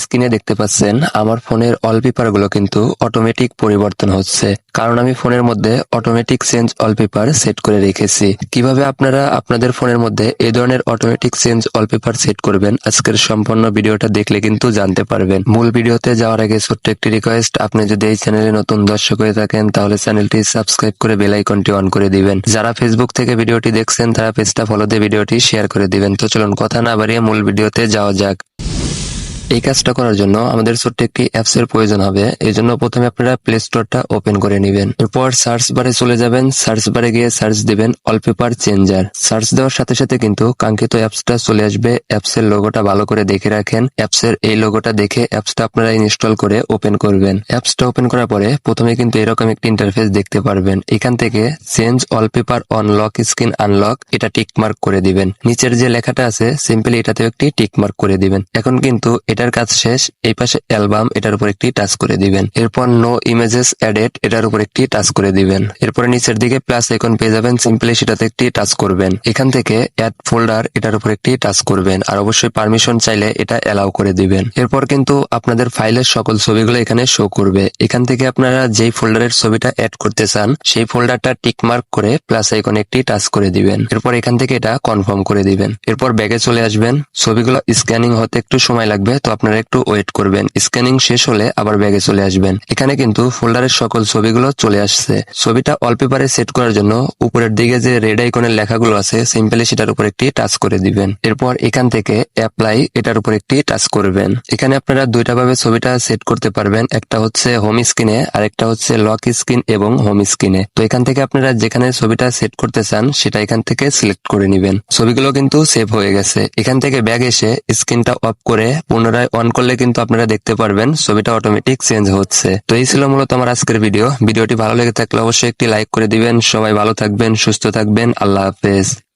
স্ক্রিনে দেখতে পাচ্ছেন, আমার ফোনের ওয়ালপেপারগুলো কিন্তু অটোমেটিক পরিবর্তন হচ্ছে। কারণ আমি ফোনের মধ্যে অটোমেটিক চেঞ্জ ওয়ালপেপার সেট করে রেখেছি। কীভাবে আপনারা আপনাদের ফোনের মধ্যে এই ধরনের অটোমেটিক চেঞ্জ ওয়ালপেপার সেট করবেন, আজকের সম্পূর্ণ ভিডিওটা দেখলে কিন্তু জানতে পারবেন। মূল ভিডিওতে যাওয়ার আগে ছোট্ট একটি রিকোয়েস্ট আপনি যদি এই চ্যানেলে নতুন দর্শক হয়ে থাকেন, তাহলে চ্যানেলটি সাবস্ক্রাইব করে বেল আইকনটি অন করে দিবেন। যারা ফেসবুক থেকে ভিডিওটি দেখছেন, তারা পেজটা ফলো দিয়ে ভিডিওটি শেয়ার করে দিবেন। তো চলুন, কথা না বাড়িয়ে মূল ভিডিওতে যাওয়া যাক। এই কাজটা করার জন্য আমাদের ছোট্ট একটি অ্যাপস এর প্রয়োজন হবে। এই জন্য প্রথমে আপনারা প্লে স্টোরটা ওপেন করে নেবেন। এরপর সার্চ বারে চলে যাবেন। সার্চ বারে গিয়ে সার্চ দিবেন অলপেপার চেঞ্জার সার্চ দেওয়ার সাথে সাথে কিন্তু কাঙ্ক্ষিত অ্যাপসটা চলে আসবে। অ্যাপস এর লোগোটা ভালো করে দেখে রাখেন। অ্যাপস এর এই লোগোটা দেখে অ্যাপসটা আপনারা ইনস্টল করে ওপেন করবেন। অ্যাপসটা ওপেন করার পরে প্রথমে কিন্তু এরকম একটি ইন্টারফেস দেখতে পারবেন। এখান থেকে change wallpaper on lock screen unlock এটা টিক মার্ক করে দিবেন। নিচের যে লেখাটা আছে সিম্পলি এটাতেও একটি টিক মার্ক করে দিবেন। এখন কিন্তু এটার কাজ শেষ, এই পাশে অ্যালবাম এটার উপর একটি টাচ করে দিবেন। এরপর নো ইমেজেস এডেড এটার উপর একটি টাচ করে দিবেন। এরপরে নিচের দিকে প্লাস আইকন পেয়ে যাবেন সিম্পলি সেটাতে একটি টাচ করবেন। এখান থেকে অ্যাড ফোল্ডার এটার উপর একটি টাচ করবেন, আর অবশ্যই পারমিশন চাইলে এটা অ্যালাউ করে দিবেন। এরপর কিন্তু আপনাদের ফাইলের সকল ছবিগুলো এখানে শো করবে। এখান থেকে আপনারা যেই ফোল্ডারের ছবিটা অ্যাড করতে চান, সেই ফোল্ডারটা টিক মার্ক করে প্লাস আইকন একটি টাচ করে দিবেন। এরপর এখান থেকে এটা কনফার্ম করে দিবেন। এরপর ব্যাগে চলে আসবেন। ছবিগুলো স্ক্যানিং হতে একটু সময় লাগবে, তো আপনারা একটু ওয়েট করবেন। স্ক্যানিং শেষ হলে আবার ব্যাগে চলে আসবেন। এখানে কিন্তু ফোল্ডারের সকল ছবিগুলো চলে আসছে। ছবিটা অলপেপারে সেট করার জন্য উপরের দিকে যে রেড আইকনের লেখাগুলো আছে সিম্পলি সেটার উপর একটি টাচ করে দিবেন। এরপর এখান থেকে অ্যাপ্লাই এটার উপর একটি টাচ করবেন। এখানে আপনারা দুইটা ভাবে ছবিটা সেট করতে পারবেন। একটা হচ্ছে হোম স্ক্রিনে আর একটা হচ্ছে লক স্ক্রিন এবং হোম স্ক্রিনে তো এখান থেকে আপনারা যেখানে ছবিটা সেট করতে চান, সেটা এখান থেকে সিলেক্ট করে নেবেন। ছবিগুলো কিন্তু সেভ হয়ে গেছে। এখান থেকে ব্যাগ এসে স্ক্রিনটা অফ করে পুনরায় অন করলে কিন্তু আপনারা দেখতে পারবেন, ছবিটা অটোমেটিক চেঞ্জ হচ্ছে। তো এই ছিল মূলত আমার আজকের ভিডিও ভিডিওটি ভালো লেগে থাকলে অবশ্যই একটি লাইক করে দিবেন। সবাই ভালো থাকবেন, সুস্থ থাকবেন। আল্লাহ হাফেজ।